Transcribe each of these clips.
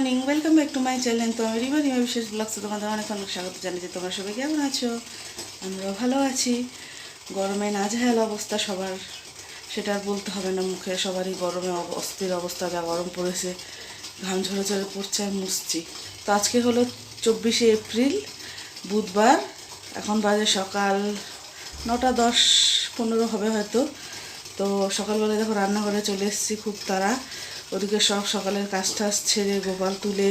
Morning welcome back to my channel তো আমি রিমা রিমা বিশেষ ব্লগসে তোমাদের অনেক অনেক স্বাগত জানাই যে তোমরা সবাই কেমন আছো? আমরাও ভালো আছি। গরমে নাজেহাল অবস্থা সবার। সেটা আর বলতে হবে না, মুখে সবারই গরমে অস্থির অবস্থা, যা গরম পড়েছে, ঘাম ঝরে ঝরে পড়ছে আর মুছছি। তো আজকে হলো চব্বিশে এপ্রিল, বুধবার। এখন বাজে সকাল নটা দশ, পনেরো হবে হয়তো। তো সকালবেলা দেখো রান্নাঘরে চলে এসেছি খুব তাড়া। ওদিকে সব সকালের কাজ টাজ ছেড়ে গোপাল তুলে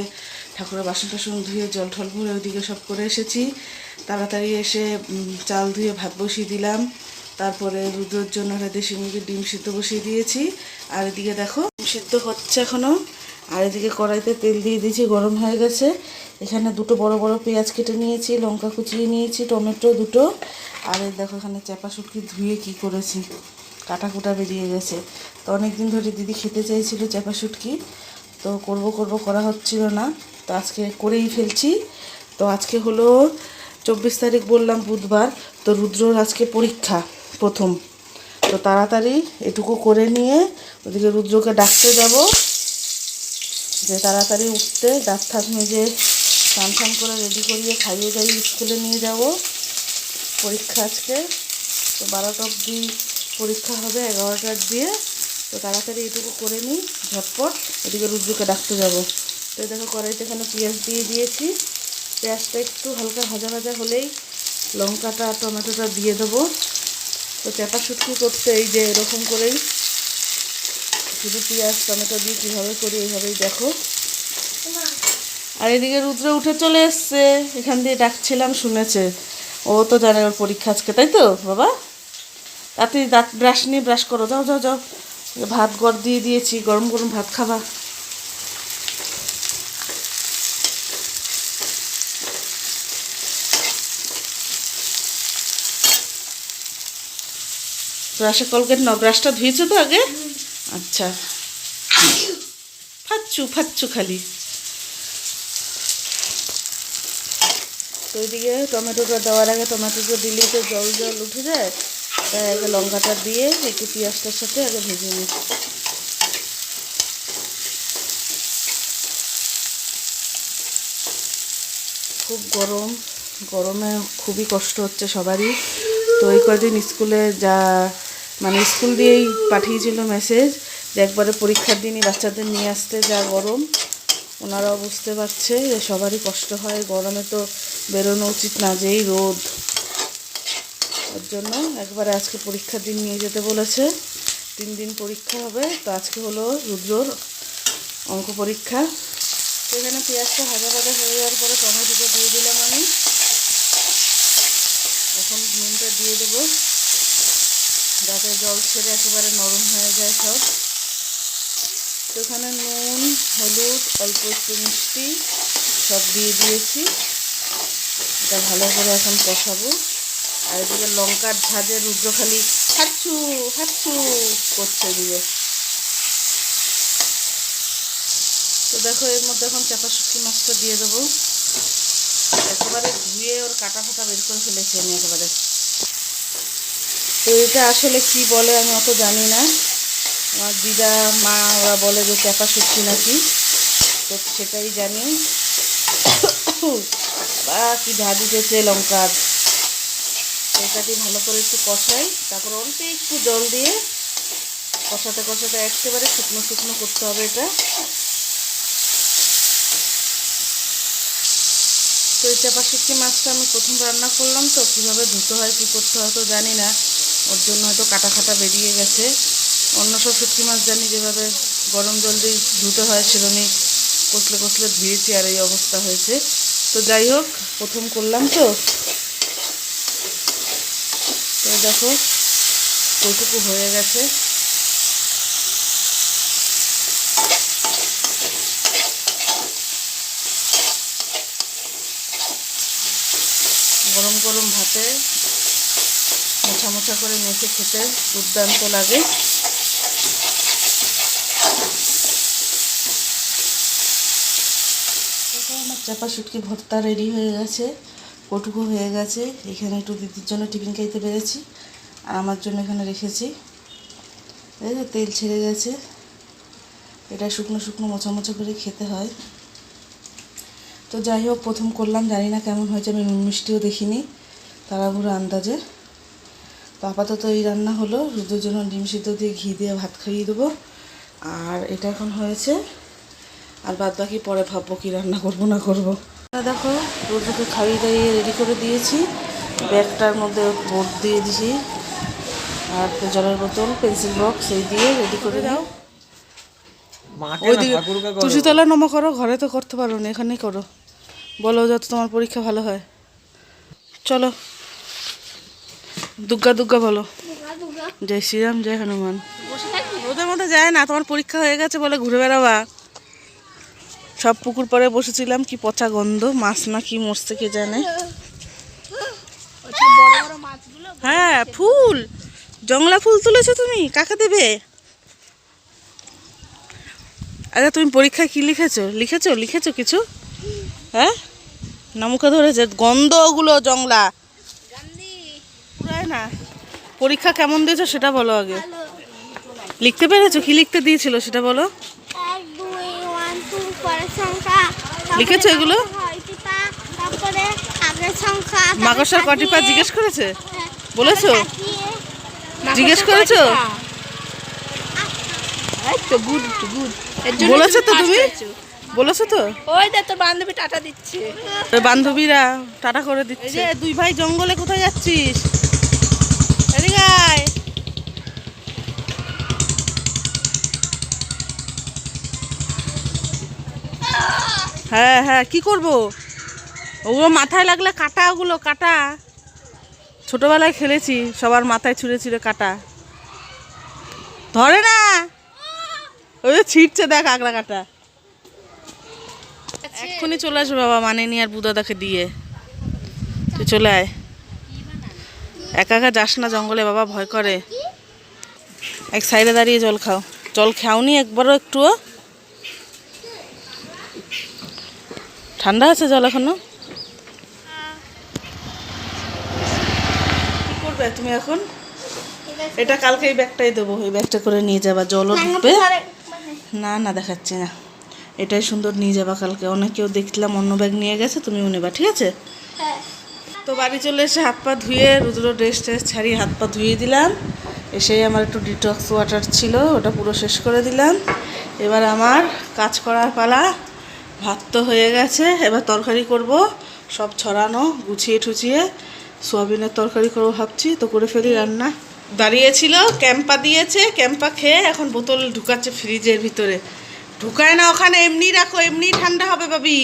ঠাকুরের বাসন টাসন ধুয়ে জল ঠল ভরে ওদিকে সব করে এসেছি। তাড়াতাড়ি এসে চাল ধুয়ে ভাত বসিয়ে দিলাম। তারপরে রুদ্রর জন্য দেশি মুরগির ডিম সিদ্ধ বসিয়ে দিয়েছি। আর এদিকে দেখো সিদ্ধ হচ্ছে এখনও আর এদিকে কড়াইতে তেল দিয়ে দিয়েছি, গরম হয়ে গেছে। এখানে দুটো বড় বড় পেঁয়াজ কেটে নিয়েছি, লঙ্কা কুচিয়ে নিয়েছি, টমেটো দুটো। আর দেখো এখানে চাপা শুটকি ধুয়ে কি করেছি। কাটা কুটা বেরিয়ে গেছে। তো অনেক দিন ধরে দিদি খেতে চাইছিল চাপা শুটকি, তো করব করব করা হচ্ছিল না। তো আজকে করেই ফেলছি। তো আজকে হলো চব্বিশ তারিখ বললাম বুধবার, তো রুদ্রর আজকে পরীক্ষা প্রথম। তো তাড়াতাড়ি এটুকু করে নিয়ে ওদিকে রুদ্রকে ডাকতে যাব। যে তাড়াতাড়ি উঠতে দাঁত থাক মেজে স্নান টান করে রেডি করিয়ে খাইয়ে দাইয়ে স্কুলে নিয়ে যাব। পরীক্ষা আজকে। তো বারোটা অবধি পরীক্ষা হবে এগারোটার দিয়ে। তো তাড়াতাড়ি এটুকু করে নিই, ঝটপট। এদিকে রুদ্রকে ডাকতে যাব। তো দেখো কড়াইতে এখানে পেঁয়াজ দিয়ে দিয়েছি। পেঁয়াজটা একটু হালকা ভাজা ভাজা হলেই লঙ্কাটা, টমেটোটা দিয়ে দেবো। তো চাপা শুটকি করতে এই যে এরকম করেই শুধু পেঁয়াজ, টমেটো দিয়ে কীভাবে করি এইভাবেই দেখো। আর এদিকে রুদ্র উঠে চলে এসছে। এখান দিয়ে ডাকছিলাম, শুনেছে। ও তো জানে ওর পরীক্ষা আজকে, তাই তো, বাবা? তাতে দাঁত ব্রাশ নিয়ে ব্রাশ করো, যাও যাও যাও। ভাত গড় দিয়ে দিয়েছি, গরম গরম ভাত খাবা। ব্রাশে কলগেট নাও ব্রাশটা ধুয়েছো তো আগে? আচ্ছা। ফাচ্ছু ফাচ্ছু খালি। তো ওইদিকে টমেটোটা দেওয়ার আগে টমেটোটা দিলেই তো জল জল উঠে যায়। তাই আগে লঙ্কাটা দিয়ে একটু পেঁয়াজটার সাথে আগে ভেজে নিই। খুব গরম, গরমে খুবই কষ্ট হচ্ছে সবারই। তো এই কদিন স্কুলে যা মানে স্কুল দিয়েই পাঠিয়েছিল মেসেজ যে একবারে পরীক্ষার দিনই বাচ্চাদের নিয়ে আসতে যা গরম। ওনারাও বুঝতে পারছে যে সবারই কষ্ট হয়, গরমে তো বেরোনো উচিত না যেই রোদ। ওর জন্য একবারে আজকে পরীক্ষার দিন নিয়ে যেতে বলেছে। তিন দিন পরীক্ষা হবে, তো আজকে হলো রুদ্রর অঙ্ক পরীক্ষা। তো এখানে পেঁয়াজটা ভাজা ভাজা হয়ে যাওয়ার পরে টমেটোটা দিয়ে দিলাম আমি। এখন নুনটা দিয়ে দেবো, যাতে জল ছেড়ে একেবারে নরম হয়ে যায় সব। তো এখানে নুন, হলুদ, অল্প একটু মিষ্টি সব দিয়ে দিয়েছি। এটা ভালো করে এখন কষাবো। আর এদিকে লঙ্কার ঝাঁজে রুদ্র খালি হাচ্ছু হাচ্ছু করছে এদিকে। তো দেখো, এর মধ্যে এখন চাপা শুটকি মাছটা দিয়ে দেবো। একেবারে ধুয়ে ওর কাটা ফাটা বের করে ফেলেছি আমি একেবারে। তো এটা আসলে কি বলে আমি অত জানি না। আমার দিদা, মা, ওরা বলে যে চাপা শুটকি নাকি। তো সেটাই জানি। বা কি ঝাঁজ উঠেছে লঙ্কার। তো এটাকে ভালো করে একটু কষাই, তারপর অল্প একটু জল দিয়ে কষাতে কষাতে একেবারে শুকনো শুকনো করতে হবে এটা। তো এই চাপা শুটকি মাছটা আমি প্রথম রান্না করলাম তো, কীভাবে ধুতে হয়, কী করতে হয় তো জানি না। ওর জন্য হয়তো কাটা খাটা বেরিয়ে গেছে। অন্য সব শুটকি মাছ জানি যেভাবে গরম জল দিয়ে ধুতে হয়, সেরকমই কষলে কষলে ধুয়েছি আর এই অবস্থা হয়েছে। তো যাই হোক, প্রথম করলাম তো। তো দেখো, কতটুকু হয়ে গেছে। গরম গরম ভাতে মোছা মোছা করে মেখে খেতে দুর্দান্ত লাগে। আমার চাপা শুটকি ভর্তা রেডি হয়ে গেছে। কটুকু হয়ে গেছে। এখানে একটু দিদির জন্য টিফিন খাইতে পেরেছি। আর আমার জন্য এখানে রেখেছি। যে তেল ছেড়ে গেছে। এটা শুকনো শুকনো মোছা মোছা করে খেতে হয়। তো যাই হোক, প্রথম করলাম। জানি না কেমন হয়েছে, আমি নুন মিষ্টিও দেখিনি। তাড়াহুড়ো আন্দাজে। তো আপাতত এই রান্না হলো। রুদ্রের জন্য ডিম সিদ্ধ দিয়ে ঘি দিয়ে ভাত খাইয়ে দেবো। আর এটা এখন হয়েছে। আর বাদ বাকি পরে ভাববো কি রান্না করব না করব। দেখো রুদ্রকে খাইয়ে দাইয়ে রেডি করে দিয়েছি। ব্যাগটার মধ্যে বোর্ড দিয়ে দিয়েছি আর জলের বোতল পেন্সিল বক্স এই দিয়ে রেডি করে দাও ওইদিকে ঠাকুরকে করো। নমা করো ঘরে তো করতে পারো না এখানেই করো। বলো যাতে তোমার পরীক্ষা ভালো হয়। চলো। দুর্গা দুর্গা বলো। জয় শ্রীরাম জয় হনুমান। ওদের মধ্যে যায় না তোমার পরীক্ষা হয়ে গেছে বলে ঘুরে বেড়াবা। সব পুকুর পরে বসেছিলাম কি পচা গন্ধ মাছ না কি মরছে কে জানে। হ্যাঁ ফুল। জংলা ফুল তুলেছো তুমি? কাকে দেবে? আচ্ছা তুমি পরীক্ষায় কি লিখেছো? লিখেছো? লিখেছো কিছু? হ্যাঁ? না মুখে ধরেছে গন্ধ। ওগুলো জংলা না। পরীক্ষা কেমন দিয়েছ সেটা বলো আগে। লিখতে পেরেছ? কি লিখতে দিয়েছিল সেটা বলো এক দুই ওয়ান টু পরের সংখ্যা তারপরে লিখেছো এগুলো? তারপরে মাকড়সার কটি পা জিজ্ঞেস করেছে? হ্যাঁ, বলেছ? জিজ্ঞেস করেছ? Good good. বলেছ তো তুমি? বলেছ তো? ওই দে তোর বান্ধবী টাটা দিচ্ছে। ওই বান্ধবীরা টাটা করে দিচ্ছে। এই যে দুই ভাই জঙ্গলে কোথায় যাচ্ছিস? এদিকে আয়। হ্যাঁ হ্যাঁ কি করব? ওগুলো মাথায় লাগলে কাটা ওগুলো কাটা। ছোটবেলায় খেলেছি সবার মাথায় ছুঁড়ে ছুঁড়ে কাটা। ধরে না! ওই যে ছিটছে দেখ আগড়া কাটা। এক্ষুনি চলে আসবে বাবা মানে নি আর বুদাদাকে দিয়ে। তুই চলে আয়। একা একা যাস না জঙ্গলে বাবা ভয় করে। এক সাইডে দাঁড়িয়ে জল খাও। জল খাওনি একবারও একটুও। ঠান্ডা আছে জল এখনও? কি করবে তুমি এখন? এটা কালকে এই ব্যাগটাই দেবো এই ব্যাগটা করে নিয়ে যাবা জলও ঢুকবে। না না দেখাচ্ছি না। এটাই সুন্দর নিয়ে যাবা কালকে। অনেকেও দেখলাম অন্য ব্যাগ নিয়ে গেছে তুমিও নেবা ঠিক আছে? হ্যাঁ। তো বাড়ি চলে এসে হাত পা ধুয়ে রুদ্র ড্রেস ট্রেস ছাড়িয়ে হাত পা ধুয়ে দিলাম। এসেই আমার একটু ডিটক্স ওয়াটার ছিল ওটা পুরো শেষ করে দিলাম। এবার আমার কাজ করার পালা। ভাত তো হয়ে গেছে এবার তরকারি করব। সব ছড়ানো গুছিয়ে ঠুচিয়ে সোয়াবিনের তরকারি করব ভাবছি তো করে ফেলি রান্না। দাঁড়িয়েছিল ক্যাম্পা দিয়েছে ক্যাম্পা খেয়ে এখন বোতল ঢুকাচ্ছে ফ্রিজের ভিতরে। ঢুকায় না ওখানে এমনি রাখো এমনি ঠান্ডা হবে বাবি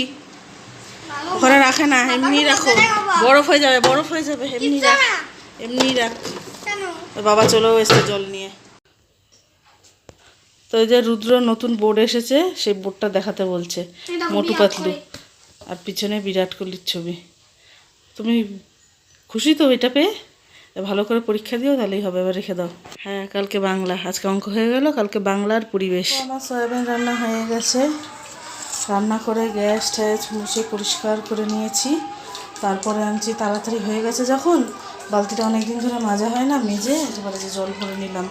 ওখানে রাখে না এমনি রাখো। বরফ হয়ে যাবে বরফ হয়ে যাবে এমনি রাখ এমনি রাখ। বাবা চলেও এসছে জল নিয়ে। তো এই যে রুদ্র নতুন বোর্ড এসেছে সেই বোর্ডটা দেখাতে বলছে। মোটু পাতলু। আর পিছনে বিরাট কোহলির ছবি। তুমি খুশি তো এটা পেয়ে? ভালো করে পরীক্ষা দিও তাহলেই হবে। এবার রেখে দাও। হ্যাঁ কালকে বাংলা। আজকে অঙ্ক হয়ে গেল কালকে বাংলার পরিবেশ। আমার সয়াবিন রান্না হয়ে গেছে। রান্না করে গ্যাস ট্যাস মুছে পরিষ্কার করে নিয়েছি। তারপরে আনছি তাড়াতাড়ি হয়ে গেছে যখন। বালতিটা অনেক দিন ধরে মাজা হয় না মেজে এবারে যে জল ভরে নিলাম।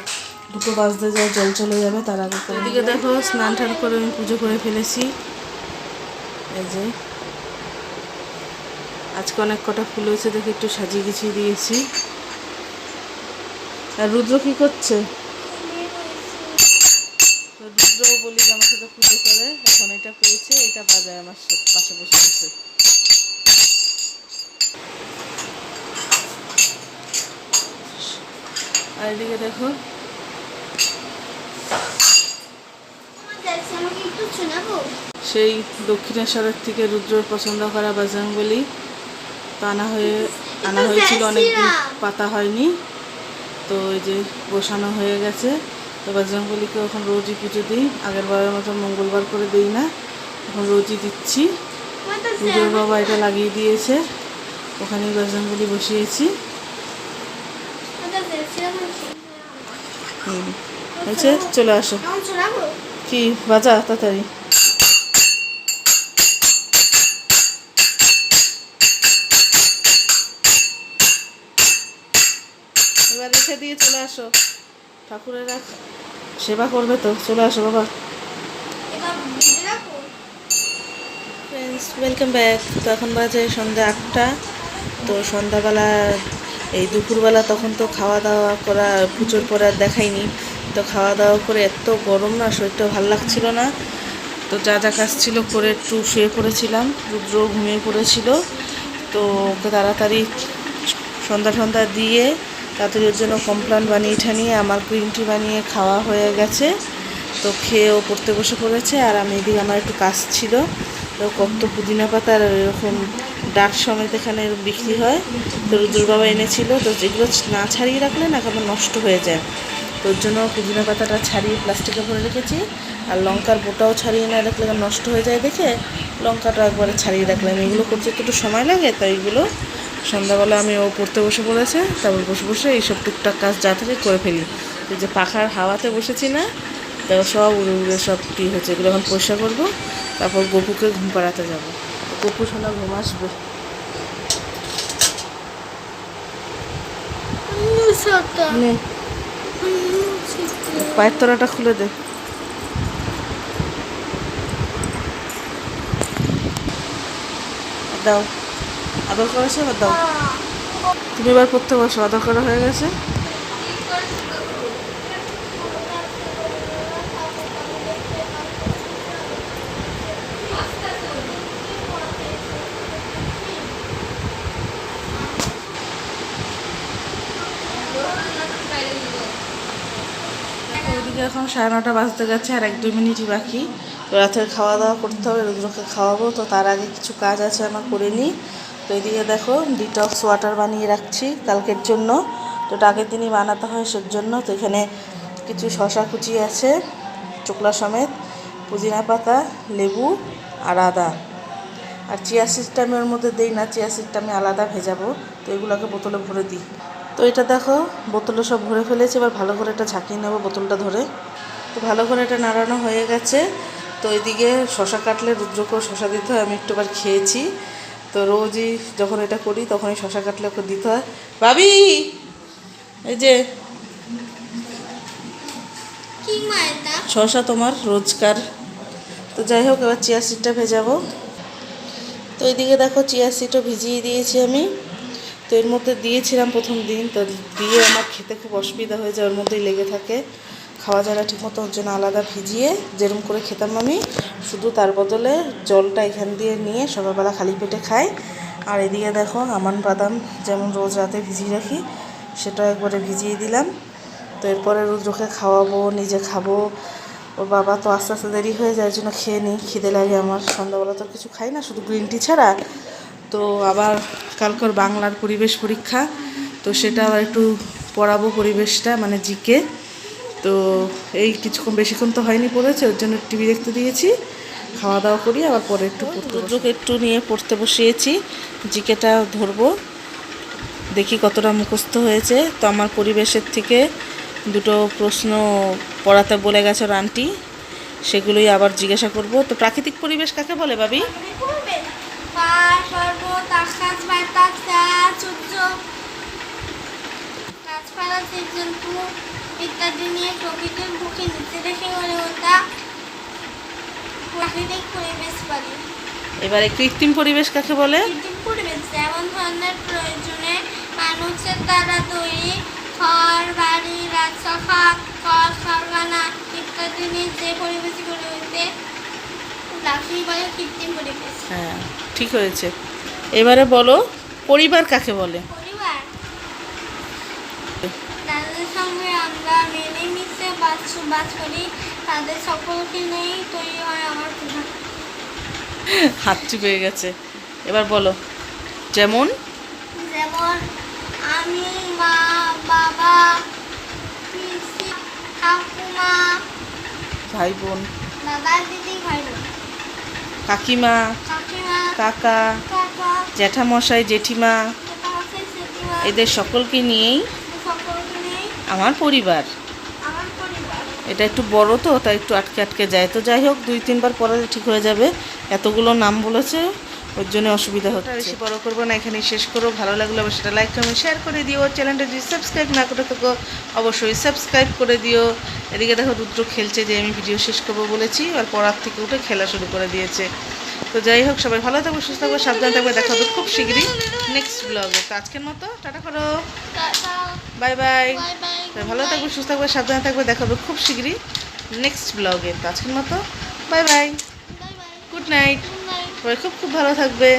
দুটো বাজতে যায় জল চলে যাবে তার আগে এদিকে দেখো স্নান টান করে আমি পুজো করে ফেলেছি। এই যে। আজকে অনেক কটা ফুল হয়েছে দেখে একটু সাজিয়ে গুছিয়ে দিয়েছি। আর রুদ্র কি করছে? তো রুদ্রও বলি যে আমার সাথে পুজো করে এখন এটা পেয়েছে এটা বাজায় আমার পাশে বসে বসে। আর এদিকে দেখো আমার দেখছি, আমাকে একটু শোনাবো? সেই দক্ষিণেশ্বরের থেকে রুদ্রর পছন্দ করা বাজরংবলী তো আনা হয়ে আনা হয়েছিল অনেকদিন পাতা হয়নি। তো ওই যে বসানো হয়ে গেছে। তো বাজরঙ্গলিকে এখন রোজই পুজো দিই। আগের বারের মতো মঙ্গলবার করে দিই না। এখন রোজই দিচ্ছি। রুদ্রর বাবা এটা লাগিয়ে দিয়েছে। ওখানেই বাজরংবলী বসিয়েছি। হুম। হয়েছে চলে আসো? কি বাজা তাড়াতাড়ি? এবার রেখে দিয়ে চলে আসো। ঠাকুরেরা সেবা করবে তো। চলে আসো বাবা। ফ্রেন্ডস ওয়েলকাম ব্যাক তো এখন বাজে সন্ধ্যা আটটা। তো সন্ধ্যাবেলা এই দুপুরবেলা তখন তো খাওয়া দাওয়া করা পুজোর পরে আর দেখাইনি। তো খাওয়া দাওয়া করে এত গরম না শরীরটা ভালো লাগছিল না। তো যা যা কাজ ছিল করে একটু শুয়ে পড়েছিলাম, রুদ্র ঘুমিয়ে পড়েছিল। তো ওকে তাড়াতাড়ি সন্ধ্যা সন্ধ্যা দিয়ে তাড়াতাড়ি ওর জন্য কমপ্লান বানিয়ে ঠানিয়ে আমার গ্রিন টি বানিয়ে খাওয়া হয়ে গেছে। তো খেয়ে ও পড়তে বসে পড়েছে আর আমি এদিকে আমার একটু কাজ ছিল। তো কত পুদিনা পাতা আর এরকম ডাক সমেত এখানে বিক্রি হয়। তো রুদ্র বাবা এনেছিল। তো যেগুলো না ছাড়িয়ে রাখলে না কেমন নষ্ট হয়ে যায়। তো ওর জন্য পুদিনা পাতাটা ছাড়িয়ে প্লাস্টিকে ভরে রেখেছি। আর লঙ্কার বোটাও ছাড়িয়ে না রাখলে নষ্ট হয়ে যায় দেখে। লঙ্কাটা একবারে ছাড়িয়ে রাখলাম। এগুলো করতে একটু সময় লাগে তাই এগুলো সন্ধ্যাবেলা আমি ও পড়তে বসে পড়েছে। তারপর বসে বসে এইসব টুকটাক কাজ যা থেকে করে ফেলি। এই যে পাখার হাওয়াতে বসেছি না দেখো সব উড়ে উড়ে সব কী হচ্ছে এগুলো এখন পরিষ্কার করব। তারপর গপুকে ঘুম পাড়াতে যাব। গপু সোনা ঘুম আসবে। নে। পায়ের তোরাটা খুলে দে। দাও। আদর করেছে আবার দাও। তুমি এবার পড়তে বসো আদর করা হয়ে গেছে ওইদিকে এখন সাড়ে নটা বাজতে গেছে আর এক দুই মিনিটই বাকি। তো রাতের খাওয়া দাওয়া করতে হবে, রুদ্রকে খাওয়াবো। তো তার আগে কিছু কাজ আছে আমার করে নিই। তো এদিকে দেখো ডিটক্স ওয়াটার বানিয়ে রাখছি কালকের জন্য। তো ওটা আগের দিনই বানাতে হয় সের জন্য তো এখানে কিছু শশা কুচি আছে, চোকলা সমেত, পুদিনা পাতা, লেবু আর আদা। আর চিয়া ওর মধ্যে দিই না, চিয়া সিডটা আমি আলাদা ভেজাবো। তো এগুলোকে বোতলে ভরে দিই। তো এটা দেখো বোতলে সব ভরে ফেলেছি এবার ভালো করে এটা ঝাঁকিয়ে নেব বোতলটা ধরে। তো ভালো করে এটা নাড়ানো হয়ে গেছে। তো এদিকে শশা কাটলে রুদ্রকেও শশা দিতে হয় আমি একটুবার খেয়েছি। তো রোজই যখন এটা করি তখন তখনই শশা কাটলে ওকে দিতে হয়। ভাবি! এই যে শশা তোমার রোজকার। তো যাই হোক এবার চিয়া সিডটা ভেজাবো। তো এইদিকে দেখো চিয়া সিডও ভিজিয়ে দিয়েছি আমি। তো এর মধ্যে দিয়েছিলাম প্রথম দিন, তো দিয়ে আমার খেতে খুব অসুবিধা হয়ে যায়, ওর মধ্যেই লেগে থাকে। খাওয়া যায় না ঠিকমতো ওর জন্য আলাদা ভিজিয়ে যেরকম করে খেতাম আমি, শুধু তার বদলে জলটা এখান দিয়ে নিয়ে সকালবেলা খালি পেটে খাই। আর এদিকে দেখো, আমান বাদাম যেমন রোজ রাতে ভিজিয়ে রাখি, সেটা একবারে ভিজিয়ে দিলাম। তো এরপরে রুদ্রকে খাওয়াবো, নিজে খাব। ওর বাবা তো আস্তে আস্তে দেরি হয়ে যায় জন্য খেয়ে নিই খিদে লাগে আমার। সন্ধ্যাবেলা তো কিছু খাই না, শুধু গ্রিন টি ছাড়া। তো আবার কালকর বাংলার পরিবেশ পরীক্ষা তো সেটা আবার একটু পড়াবো পরিবেশটা মানে জিকে। তো এই কিছুক্ষণ বেশিক্ষণ তো হয়নি পড়েছে ওর জন্য টিভি দেখতে দিয়েছি খাওয়া দাওয়া করি আবার পরে একটু রুদ্রকে একটু নিয়ে পড়তে বসিয়েছি জিকেটা ধরবো দেখি কতটা মুখস্থ হয়েছে। তো আমার পরিবেশের থেকে দুটো প্রশ্ন পড়াতে বলে গেছে আন্টি সেগুলোই আবার জিজ্ঞাসা করব। তো প্রাকৃতিক পরিবেশ কাকে বলে ভাবি? পাহাড় পর্বত আকাশ বাতাস গাছ সূর্য গাছপালা জীবজন্তু ইত্যাদি নিয়ে প্রকৃতির বুকে নিচে রেখে গড়ে ওঠা প্রাকৃতিক পরিবেশ বলে এবারে কৃত্রিম পরিবেশ কাকে বলে? কৃত্রিম পরিবেশ যেমন ধরনের প্রয়োজনে মানুষের দ্বারা তৈরি ঘর বাড়ি রাজসভা কলকারখানা ইত্যাদি নিয়ে যে পরিবেশ গড়ে ওঠে তাকেই বলে কৃত্রিম পরিবেশ হ্যাঁ ঠিক হয়েছে। এবারে বলো পরিবার কাকে বলে? তাদের সঙ্গে আমরা বাস বাস করি তাদের সকলকে নিয়েই তৈরি হয় আমার হাত পেয়ে গেছে। এবার বলো যেমন? যেমন আমি মা বাবা ঠাকুমা ভাই বোন। দাদা দিদি ভাই বোন। কাকিমা কাকিমা কাকা কাকা জ্যাঠামশাই জেঠিমা এদের সকলকে নিয়েই আমার পরিবার। এটা একটু বড় তো তাই একটু আটকে আটকে যায়। তো যাই হোক দুই তিনবার পরে ঠিক হয়ে যাবে। এতগুলো নাম বলেছে। ওর জন্য অসুবিধা হচ্ছে। বেশি বড় করব না এখানেই শেষ করো ভালো লাগলে অবশ্যই সেটা লাইক কমেন্ট শেয়ার করে দিও। চ্যানেলটা যদি সাবস্ক্রাইব না করে থাকো অবশ্যই সাবস্ক্রাইব করে দিও। এদিকে দেখো রুদ্র খেলছে যে আমি ভিডিও শেষ করব বলেছি আর পড়ার থেকে উঠে খেলা শুরু করে দিয়েছে। তো যাই হোক সবাই ভালো থাকবে সুস্থ থাকবে সাবধানে থাকবে দেখা হবে খুব শীঘ্রই নেক্সট ব্লগে তো আজকের মতো টাটা করো। বাই বাই বাই বাই ভালো থাকবে সুস্থ থাকবে সাবধানে থাকবে দেখা হবে খুব শীঘ্রই নেক্সট ব্লগে তো আজকের মতো বাই বাই গুড নাইট সবাই খুব খুব ভালো থাকবে